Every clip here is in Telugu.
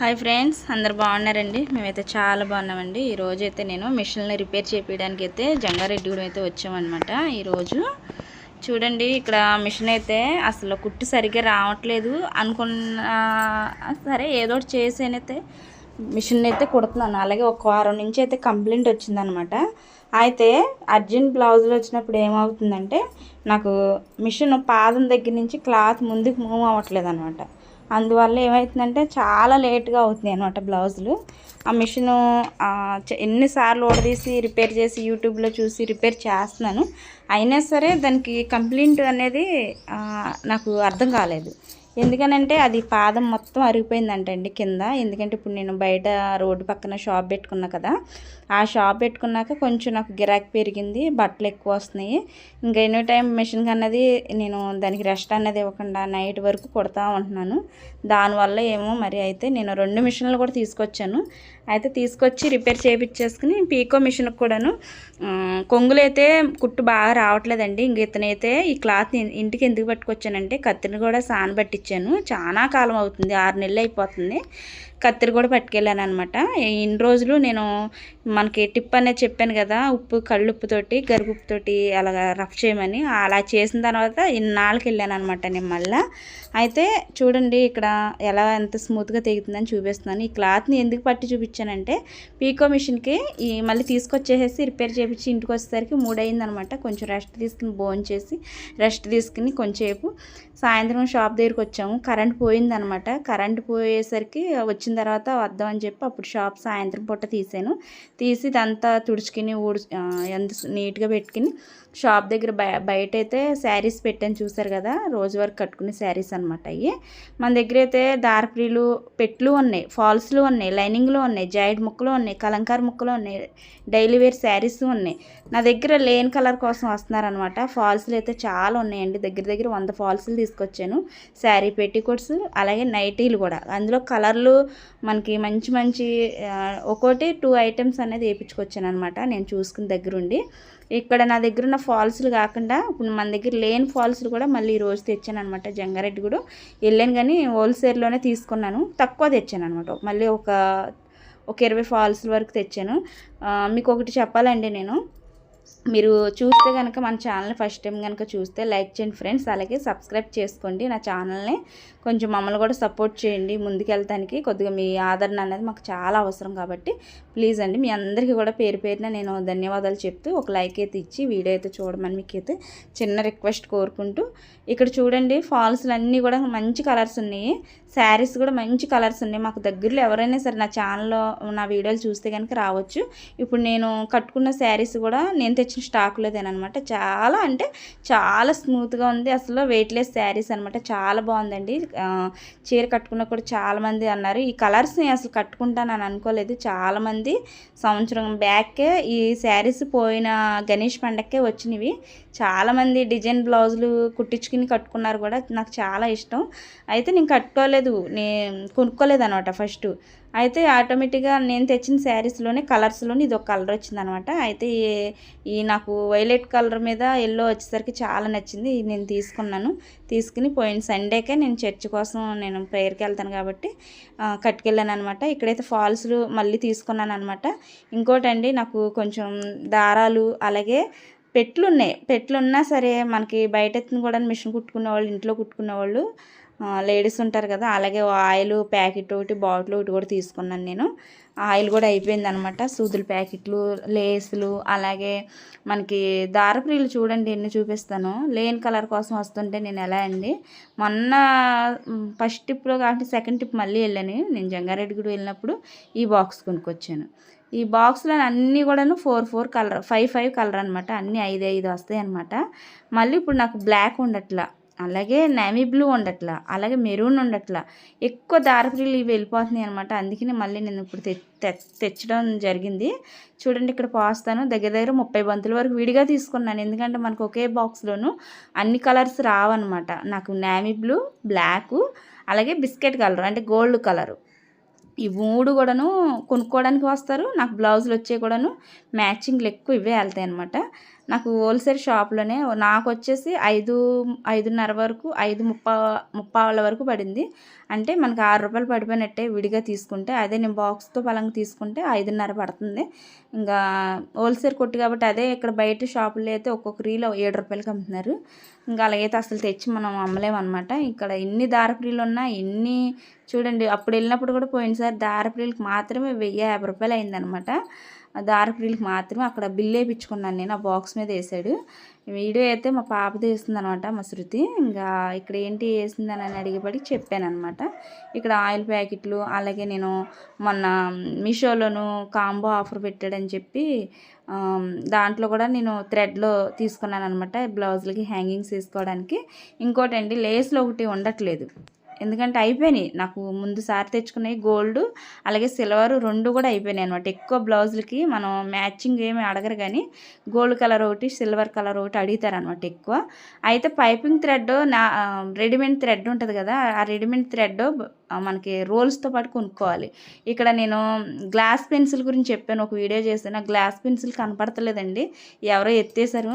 హాయ్ ఫ్రెండ్స్ అందరు బాగున్నారండి? మేమైతే చాలా బాగున్నామండి. ఈరోజు అయితే నేను మిషన్ని రిపేర్ చేయడానికి అయితే జంగారెడ్డిగూడెం అయితే వచ్చామన్నమాట ఈరోజు. చూడండి ఇక్కడ మిషన్ అయితే అసలు కుట్టు సరిగ్గా రావట్లేదు అనుకున్న సరే ఏదో ఒకటి చేసేనైతే మిషన్ అయితే కుడుతున్నాను. అలాగే ఒక వారం నుంచి అయితే కంప్లైంట్ వచ్చిందనమాట అయితే అర్జెంట్ బ్లౌజులు వచ్చినప్పుడు ఏమవుతుందంటే నాకు మిషన్ పాదం దగ్గర నుంచి క్లాత్ ముందుకు మూవ్ అవ్వట్లేదు అనమాట అందువల్ల ఏమవుతుందంటే చాలా లేట్గా అవుతుంది అనమాట బ్లౌజులు. ఆ మిషను ఎన్నిసార్లు ఓడదీసి రిపేర్ చేసి యూట్యూబ్లో చూసి రిపేర్ చేస్తున్నాను. అయినా సరే దానికి కంప్లైంట్ అనేది నాకు అర్థం కాలేదు. ఎందుకనంటే అది పాదం మొత్తం అరిగిపోయిందంటండి కింద. ఎందుకంటే ఇప్పుడు నేను బయట రోడ్డు పక్కన షాప్ పెట్టుకున్నా కదా ఆ షాప్ పెట్టుకున్నాక కొంచెం నాకు గిరాకీ పెరిగింది బట్టలు ఎక్కువ వస్తున్నాయి. ఇంకా ఎనీ టైం మిషన్కి అన్నది నేను దానికి రెస్ట్ అన్నది ఇవ్వకుండా నైట్ వరకు కొడతా ఉంటున్నాను. దానివల్ల ఏమో మరి అయితే నేను రెండు మిషన్లు కూడా తీసుకొచ్చాను. అయితే తీసుకొచ్చి రిపేర్ చేయించేసుకుని పీకో మిషన్కి కూడాను కొంగులైతే కుట్టు బాగా రావట్లేదండి. ఇంక ఇతనైతే ఈ క్లాత్ ఇంటికి ఎందుకు పట్టుకొచ్చానంటే కత్తిని కూడా ఇచ్చాను. చాలా కాలం అవుతుంది. ఆరు నెలలు అయిపోతుంది కత్తిరి కూడా పట్టుకెళ్ళాను అనమాట ఇన్ని రోజులు నేను మనకి టిప్ అనేది చెప్పాను కదా ఉప్పు కళ్ళుప్పుతోటి గరుగుప్పుతోటి అలాగా రఫ్ చేయమని. అలా చేసిన తర్వాత ఇన్నాళ్ళకి వెళ్ళాను అనమాట నేను మళ్ళీ. అయితే చూడండి ఇక్కడ ఎలా ఎంత స్మూత్గా తెగుతుందని చూపిస్తున్నాను. ఈ క్లాత్ని ఎందుకు పట్టి చూపించానంటే పీకో మిషన్కి ఈ మళ్ళీ తీసుకొచ్చేసేసి రిపేర్ చేయించి ఇంటికి వచ్చేసరికి మూడయిందనమాట కొంచెం రెస్ట్ తీసుకుని బోన్ చేసి రెస్ట్ తీసుకుని కొంచెంసేపు సాయంత్రం షాప్ దగ్గరికి వచ్చాము కరెంట్ పోయిందనమాట కరెంట్ పోయేసరికి వచ్చి వచ్చిన తర్వాత వద్దాం అని చెప్పి అప్పుడు షాప్ సాయంత్రం పూట తీసాను. తీసి ఇదంతా తుడుచుకుని ఊడ్చు ఎంత నీట్గా పెట్టుకుని షాప్ దగ్గర బయట అయితే శారీస్ పెట్టాను చూసారు కదా రోజు వరకు కట్టుకునే శారీస్ అనమాట అవి మన దగ్గర అయితే దారప్రీలు పెట్లు ఉన్నాయి ఫాల్స్లు ఉన్నాయి లైనింగ్లు ఉన్నాయి జాయిడ్ ముక్కలు ఉన్నాయి కలంకార ముక్కలు ఉన్నాయి డైలీ వేర్ శారీస్ ఉన్నాయి. నా దగ్గర లేన్ కలర్ కోసం వస్తున్నారనమాట ఫాల్స్లు అయితే చాలా ఉన్నాయండి. దగ్గర దగ్గర వంద ఫాల్స్లు తీసుకొచ్చాను. శారీ పెట్టికోట్స్ అలాగే నైటీలు కూడా. అందులో కలర్లు మనకి మంచి మంచి ఒక్కోటి టూ ఐటమ్స్ అనేది వేయించుకొచ్చాను అనమాట నేను చూసుకుని దగ్గరుండి. ఇక్కడ నా దగ్గర ఉన్న ఫాల్స్లు కాకుండా ఇప్పుడు మన దగ్గర లేని ఫాల్స్లు కూడా మళ్ళీ ఈరోజు తెచ్చాను అనమాట జంగారెడ్డి కూడా వెళ్ళాను కానీ హోల్సేల్లోనే తీసుకున్నాను. తక్కువ తెచ్చాను అనమాట మళ్ళీ ఒక ఒక ఇరవై ఫాల్స్ వరకు తెచ్చాను. మీకు ఒకటి చెప్పాలండి నేను. మీరు చూస్తే కనుక మన ఛానల్ ఫస్ట్ టైం కనుక చూస్తే లైక్ చేయండి ఫ్రెండ్స్. అలాగే సబ్స్క్రైబ్ చేసుకోండి. నా ఛానల్ని కొంచెం మమ్మల్ని కూడా సపోర్ట్ చేయండి ముందుకెళ్తానికి. కొద్దిగా మీ ఆదరణ అనేది మాకు చాలా అవసరం కాబట్టి ప్లీజ్ అండి. మీ అందరికీ కూడా పేరు పేరున నేను ధన్యవాదాలు చెప్తూ ఒక లైక్ అయితే ఇచ్చి వీడియో అయితే చూడమని మీకు అయితే చిన్న రిక్వెస్ట్ కోరుకుంటూ ఇక్కడ చూడండి ఫాల్స్లు అన్నీ కూడా మంచి కలర్స్ ఉన్నాయి. శారీస్ కూడా మంచి కలర్స్ ఉన్నాయి. మాకు దగ్గరలో ఎవరైనా సరే నా ఛానల్లో నా వీడియోలు చూస్తే కనుక రావచ్చు. ఇప్పుడు నేను కట్టుకున్న శారీస్ కూడా నేను తెచ్చిన స్టాక్లోదేనమాట చాలా అంటే చాలా స్మూత్గా ఉంది. అసలు వెయిట్లెస్ శారీస్ అనమాట. చాలా బాగుందండి. చీర కట్టుకున్న కూడా చాలామంది అన్నారు. ఈ కలర్స్ని అసలు కట్టుకుంటాను అని అనుకోలేదు. చాలామంది సంవత్సరం బ్యాకే ఈ శారీస్ పోయిన గణేష్ పండగకే వచ్చినవి. చాలామంది డిజైన్ బ్లౌజులు కుట్టించుకుని కట్టుకున్నారు కూడా నాకు చాలా ఇష్టం. అయితే నేను కట్టుకోలేదు నేను కొనుక్కోలేదు అనమాట ఫస్ట్. అయితే ఆటోమేటిక్గా నేను తెచ్చిన శారీస్లోనే కలర్స్లోనే ఇది ఒక కలర్ వచ్చిందనమాట అయితే ఈ నాకు వైలెట్ కలర్ మీద ఎల్లో వచ్చేసరికి చాలా నచ్చింది నేను తీసుకున్నాను. తీసుకుని పోయిన సండేకే నేను చర్చ్ కోసం నేను ప్రేయర్కి వెళ్తాను కాబట్టి కట్టుకెళ్ళాను అనమాట ఇక్కడైతే ఫాల్స్లు మళ్ళీ తీసుకున్నాను అనమాట ఇంకోటండి నాకు కొంచెం దారాలు అలాగే పెట్లున్నాయి. పెట్లున్నా సరే మనకి బయట కూడా మిషన్ కుట్టుకునే వాళ్ళు ఇంట్లో కుట్టుకునే వాళ్ళు లేడీస్ ఉంటారు కదా అలాగే ఆయిల్ ప్యాకెట్ ఒకటి బాటిల్ ఒకటి కూడా తీసుకున్నాను నేను. ఆయిల్ కూడా అయిపోయింది అనమాట సూదుల ప్యాకెట్లు లేసులు అలాగే మనకి దారపురీలు చూడండి ఎన్ని చూపిస్తాను. లేని కలర్ కోసం వస్తుంటే నేను ఎలా అండి మొన్న ఫస్ట్ టిప్లో కాబట్టి సెకండ్ టిప్ మళ్ళీ వెళ్ళాను. నేను జంగారెడ్డి గుడి వెళ్ళినప్పుడు ఈ బాక్స్ కొనుక్కొచ్చాను. ఈ బాక్స్లో అన్నీ కూడాను four four colour five five colour అనమాట అన్నీ ఐదు ఐదు వస్తాయి అనమాట మళ్ళీ ఇప్పుడు నాకు బ్లాక్ ఉండట్లా. అలాగే నేవీ బ్లూ ఉండట్లా. అలాగే మెరూన్ ఉండట్లా. ఎక్కువ దారపురీలు ఇవి వెళ్ళిపోతున్నాయి అనమాట అందుకని మళ్ళీ నేను ఇప్పుడు తెచ్చడం జరిగింది. చూడండి ఇక్కడ పోస్తాను. దగ్గర దగ్గర ముప్పై బంతుల వరకు విడిగా తీసుకున్నాను. ఎందుకంటే మనకు ఒకే బాక్స్లోనూ అన్ని కలర్స్ రావన్నమాట. నాకు నేవీ బ్లూ బ్లాక్ అలాగే బిస్కెట్ కలర్ అంటే గోల్డ్ కలరు. ఈ మూడు కూడాను కొనుక్కోవడానికి వస్తారు. నాకు బ్లౌజులు వచ్చే కూడాను మ్యాచింగ్లు ఎక్కువ ఇవే వెళ్తాయి అనమాట నాకు హోల్సేల్ షాప్లోనే నాకు వచ్చేసి ఐదు ఐదున్నర వరకు ఐదు ముప్పా ముప్పాళ్ళ వరకు పడింది. అంటే మనకు ఆరు రూపాయలు పడిపోయినట్టే విడిగా తీసుకుంటే అదే నేను బాక్స్తో పలంగా తీసుకుంటే ఐదున్నర పడుతుంది. ఇంకా హోల్సేల్ కొట్టు కాబట్టి అదే ఇక్కడ బయట షాపుల్లో అయితే ఒక్కొక్క రీలో ఏడు రూపాయలకి అమ్ముతున్నారు. ఇంకా అలాగైతే అసలు తెచ్చి మనం అమ్మలేమన్నమాట. ఇక్కడ ఎన్ని దారపురీలు ఉన్నా ఎన్ని చూడండి అప్పుడు వెళ్ళినప్పుడు కూడా పోయినసారి దారపురీలకు మాత్రమే వెయ్యి యాభై రూపాయలు అయిందనమాట దారపురీలకు మాత్రమే అక్కడ బిల్ వేయించుకున్నాను నేను ఆ బాక్స్ మీద వేసాడు. వీడియో అయితే మా పాప వేస్తుంది అనమాట మా శృతి. ఇంకా ఇక్కడ ఏంటి వేసిందని అని అడిగిపడి చెప్పానమాట ఇక్కడ ఆయిల్ ప్యాకెట్లు అలాగే నేను మొన్న మీషోలోను కాంబో ఆఫర్ పెట్టాడని చెప్పి దాంట్లో కూడా నేను థ్రెడ్లో తీసుకున్నాను అనమాట బ్లౌజులకి హ్యాంగింగ్స్ వేసుకోవడానికి. ఇంకోటి అండి లేస్లో ఒకటి ఉండట్లేదు. ఎందుకంటే అయిపోయినాయి. నాకు ముందు సారి తెచ్చుకున్నాయి గోల్డ్ అలాగే సిల్వర్ రెండు కూడా అయిపోయినాయి అనమాట ఎక్కువ బ్లౌజులకి మనం మ్యాచింగ్ ఏమి అడగరు కానీ గోల్డ్ కలర్ ఒకటి సిల్వర్ కలర్ ఒకటి అడుగుతారు అనమాట ఎక్కువ. అయితే పైపింగ్ థ్రెడ్ నా రెడీమేడ్ థ్రెడ్ ఉంటుంది కదా ఆ రెడీమేడ్ థ్రెడ్ మనకి రోల్స్తో పాటు కొనుక్కోవాలి. ఇక్కడ నేను గ్లాస్ పెన్సిల్ గురించి చెప్పాను. ఒక వీడియో చేశాను గ్లాస్ పెన్సిల్ కనపడతలేదండి. ఎవరో ఎత్తేసారు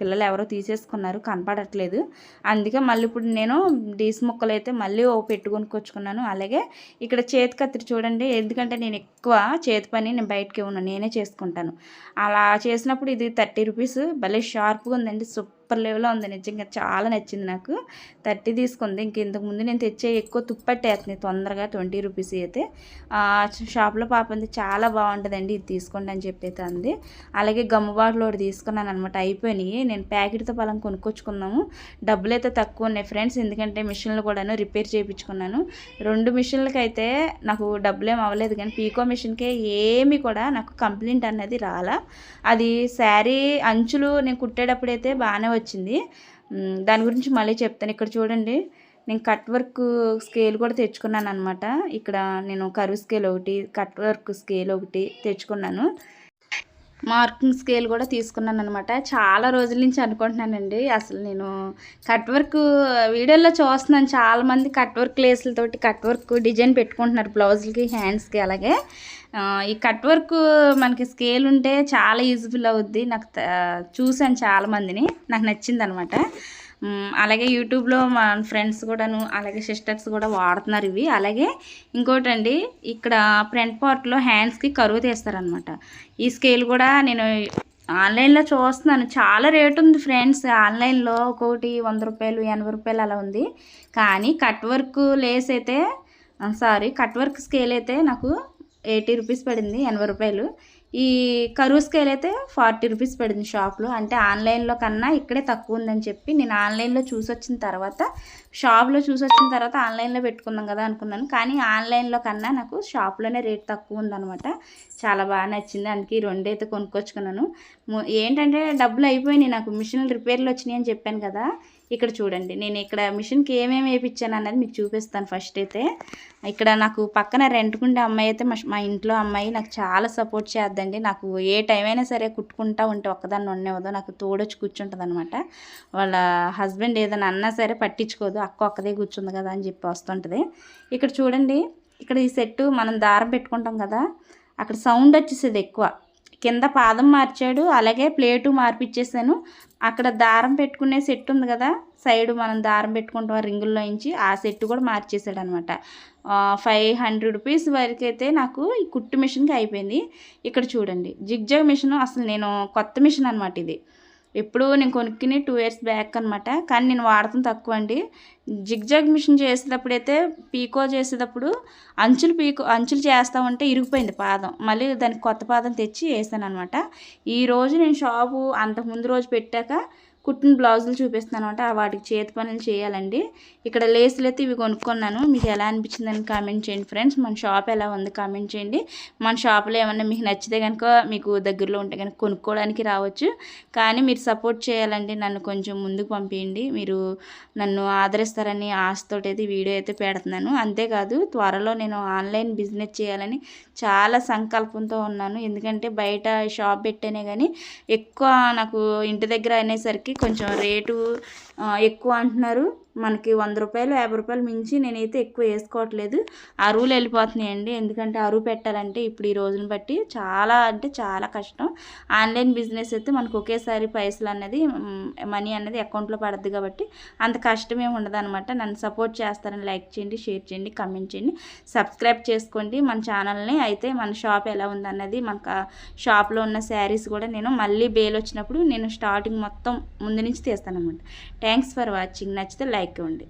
పిల్లలు ఎవరో తీసేసుకున్నారు. కనపడట్లేదు. అందుకే మళ్ళీ ఇప్పుడు నేను డీస్ ముక్కలు అయితే మళ్ళీ ఓ పెట్టు కొనుక్కొచ్చుకున్నాను. అలాగే ఇక్కడ చేతి కత్తిరి చూడండి. ఎందుకంటే నేను ఎక్కువ చేతి పని నేను బయటకి ఉన్నాను నేనే చేసుకుంటాను. అలా చేసినప్పుడు ఇది థర్టీ రూపీస్. భలే షార్ప్గా ఉందండి. సూపర్ సూపర్ లెవెల్లో ఉంది. నిజంగా చాలా నచ్చింది నాకు. థర్టీ తీసుకుంది. ఇంక ఇంతకుముందు నేను తెచ్చే ఎక్కువ తుప్పట్టేస్తుంది తొందరగా ట్వంటీ రూపీస్ అయితే. షాప్లో పాప అంది చాలా బాగుంటుందండి ఇది తీసుకోండి అని చెప్పి అయితే అంది. అలాగే గమ్ము బాటిల్ ఒకటి తీసుకున్నాను అనమాట అయిపోయినాయి. నేను ప్యాకెట్తో పలం కొనుక్కొచ్చుకున్నాము డబ్బులు అయితే తక్కువ ఉన్నాయి ఫ్రెండ్స్. ఎందుకంటే మిషన్లు కూడాను రిపేర్ చేయించుకున్నాను. రెండు మిషన్లకి అయితే నాకు డబ్బులు ఏం అవ్వలేదు. కానీ పీకో మిషన్కే ఏమి కూడా నాకు కంప్లైంట్ అనేది రాలా. అది శారీ అంచులు నేను కుట్టేటప్పుడైతే బాగానే వచ్చింది. దాని గురించి మళ్ళీ చెప్తాను. ఇక్కడ చూడండి నేను కట్ వర్క్ స్కేల్ కూడా తెచ్చుకున్నాను అనమాట ఇక్కడ నేను కరువు స్కేల్ ఒకటి కట్ వర్క్ స్కేల్ ఒకటి తెచ్చుకున్నాను. మార్కింగ్ స్కేల్ కూడా తీసుకున్నాను అనమాట చాలా రోజుల నుంచి అనుకుంటున్నానండి. అసలు నేను కట్ వర్క్ వీడియోలో చూస్తున్నాను. చాలామంది కట్ వర్క్ లేసులతోటి కట్ వర్క్ డిజైన్ పెట్టుకుంటున్నారు బ్లౌజులకి హ్యాండ్స్కి అలాగే. ఈ కట్ వర్క్ మనకి స్కేల్ ఉంటే చాలా యూజ్ఫుల్ అవుద్ది. నాకు చూశాను చాలామందిని. నాకు నచ్చింది అనమాట అలాగే యూట్యూబ్లో మా ఫ్రెండ్స్ కూడాను అలాగే సిస్టర్స్ కూడా వాడుతున్నారు ఇవి. అలాగే ఇంకోటండి ఇక్కడ ఫ్రంట్ పార్ట్లో హ్యాండ్స్కి కరువు తీస్తారనమాట. ఈ స్కేల్ కూడా నేను ఆన్లైన్లో చూస్తున్నాను. చాలా రేటు ఉంది ఫ్రెండ్స్. ఆన్లైన్లో ఒకటి వంద రూపాయలు ఎనభై రూపాయలు అలా ఉంది. కానీ కట్ వర్క్ లేస్ అయితే సారీ కట్ వర్క్ స్కేల్ అయితే నాకు ఎయిటీ రూపీస్ పడింది ఎనభై రూపాయలు. ఈ కరువు స్కేల్ అయితే ఫార్టీ రూపీస్ పడింది షాప్లో. అంటే ఆన్లైన్లో కన్నా ఇక్కడే తక్కువ ఉందని చెప్పి నేను ఆన్లైన్లో చూసి వచ్చిన తర్వాత షాప్లో చూసి వచ్చిన తర్వాత ఆన్లైన్లో పెట్టుకుందాం కదా అనుకున్నాను. కానీ ఆన్లైన్లో కన్నా నాకు షాప్లోనే రేట్ తక్కువ ఉందనమాట చాలా బాగా నచ్చింది. అందుకే ఈ రెండైతే కొనుక్కొచ్చుకున్నాను. ఏంటంటే డబ్బులు అయిపోయినాయి నాకు. మిషన్ రిపేర్లు వచ్చినాయి అని చెప్పాను కదా. ఇక్కడ చూడండి నేను ఇక్కడ మిషన్కి ఏమేమి వేయించాను అన్నది మీకు చూపిస్తాను ఫస్ట్ అయితే. ఇక్కడ నాకు పక్కన రెంట్కుండే అమ్మాయి అయితే మా ఇంట్లో అమ్మాయి నాకు చాలా సపోర్ట్ చేద్దండి. నాకు ఏ టైం అయినా సరే కుట్టుకుంటా ఉంటే ఒక్కదాన్ని ఉండేవదో నాకు తోడొచ్చి కూర్చుంటుంది అనమాట వాళ్ళ హస్బెండ్ ఏదైనా అన్నా సరే పట్టించుకోదు. అక్క ఒక్కదే కూర్చుంది కదా అని చెప్పి వస్తుంటుంది. ఇక్కడ చూడండి ఇక్కడ ఈ సెట్టు మనం దారం పెట్టుకుంటాం కదా అక్కడ సౌండ్ వచ్చేసేది ఎక్కువ. కింద పాదం మార్చాడు అలాగే ప్లేటు మార్పిచ్చేసాను. అక్కడ దారం పెట్టుకునే సెట్ ఉంది కదా సైడ్ మనం దారం పెట్టుకుంటాం రింగుల్లో నుంచి ఆ సెట్ కూడా మార్చేసాడు అనమాట ఫైవ్ హండ్రెడ్ రూపీస్ వరకు అయితే నాకు ఈ కుట్టు మిషన్కి అయిపోయింది. ఇక్కడ చూడండి జిగ్జాగ్ మిషన్ అసలు నేను కొత్త మిషన్ అనమాట ఇది. ఎప్పుడు నేను కొనుక్కుని టూ ఇయర్స్ బ్యాక్ అనమాట కానీ నేను వాడటం తక్కువ అండి జిగ్జాగ్ మిషన్ చేసేటప్పుడైతే పీకో చేసేటప్పుడు అంచులు పీకో అంచులు చేస్తా ఉంటే ఇరిగిపోయింది పాదం. మళ్ళీ దానికి కొత్త పాదం తెచ్చి వేసాను అనమాట ఈరోజు నేను షాపు అంతకుముందు రోజు పెట్టాక కుట్టిన బ్లౌజులు చూపిస్తున్నాను అనమాట. వాటికి చేతి పనులు చేయాలండి. ఇక్కడ లేసులు అయితే ఇవి కొనుక్కున్నాను. మీకు ఎలా అనిపించిందని కామెంట్ చేయండి ఫ్రెండ్స్ మన షాప్ ఎలా ఉంది కామెంట్ చేయండి. మన షాప్లో ఏమన్నా మీకు నచ్చితే కనుక మీకు దగ్గరలో ఉంటే కనుక కొనుక్కోవడానికి రావచ్చు. కానీ మీరు సపోర్ట్ చేయాలండి నన్ను కొంచెం ముందుకు పంపించండి మీరు నన్ను ఆదరిస్తారని ఆశతోటి అయితే వీడియో అయితే పెడుతున్నాను. అంతేకాదు త్వరలో నేను ఆన్లైన్ బిజినెస్ చేయాలని చాలా సంకల్పంతో ఉన్నాను. ఎందుకంటే బయట షాప్ పెట్టేనే కానీ ఎక్కువ నాకు ఇంటి దగ్గర అనేసరికి కొంచెం రేటు ఎక్కువ అంటున్నారు. మనకి వంద రూపాయలు యాభై రూపాయలు మించి నేనైతే ఎక్కువ వేసుకోవట్లేదు. అరువులు వెళ్ళిపోతున్నాయండి. ఎందుకంటే అరువు పెట్టాలంటే ఇప్పుడు ఈ రోజుని బట్టి చాలా అంటే చాలా కష్టం. ఆన్లైన్ బిజినెస్ అయితే మనకు ఒకేసారి పైసలు అనేది మనీ అనేది అకౌంట్లో పడద్దు కాబట్టి అంత కష్టం ఏమి ఉండదు అనమాట నన్ను సపోర్ట్ చేస్తారని లైక్ చేయండి షేర్ చేయండి కమెంట్ చేయండి. సబ్స్క్రైబ్ చేసుకోండి. మన ఛానల్ని అయితే మన షాప్ ఎలా ఉందన్నది మనకు షాప్లో ఉన్న శారీస్ కూడా నేను మళ్ళీ బేల్ వచ్చినప్పుడు నేను స్టార్టింగ్ మొత్తం ముందు నుంచి తీస్తాను అనమాట థ్యాంక్స్ ఫర్ వాచింగ్ నచ్చితే లైక్ ఇవ్వండి.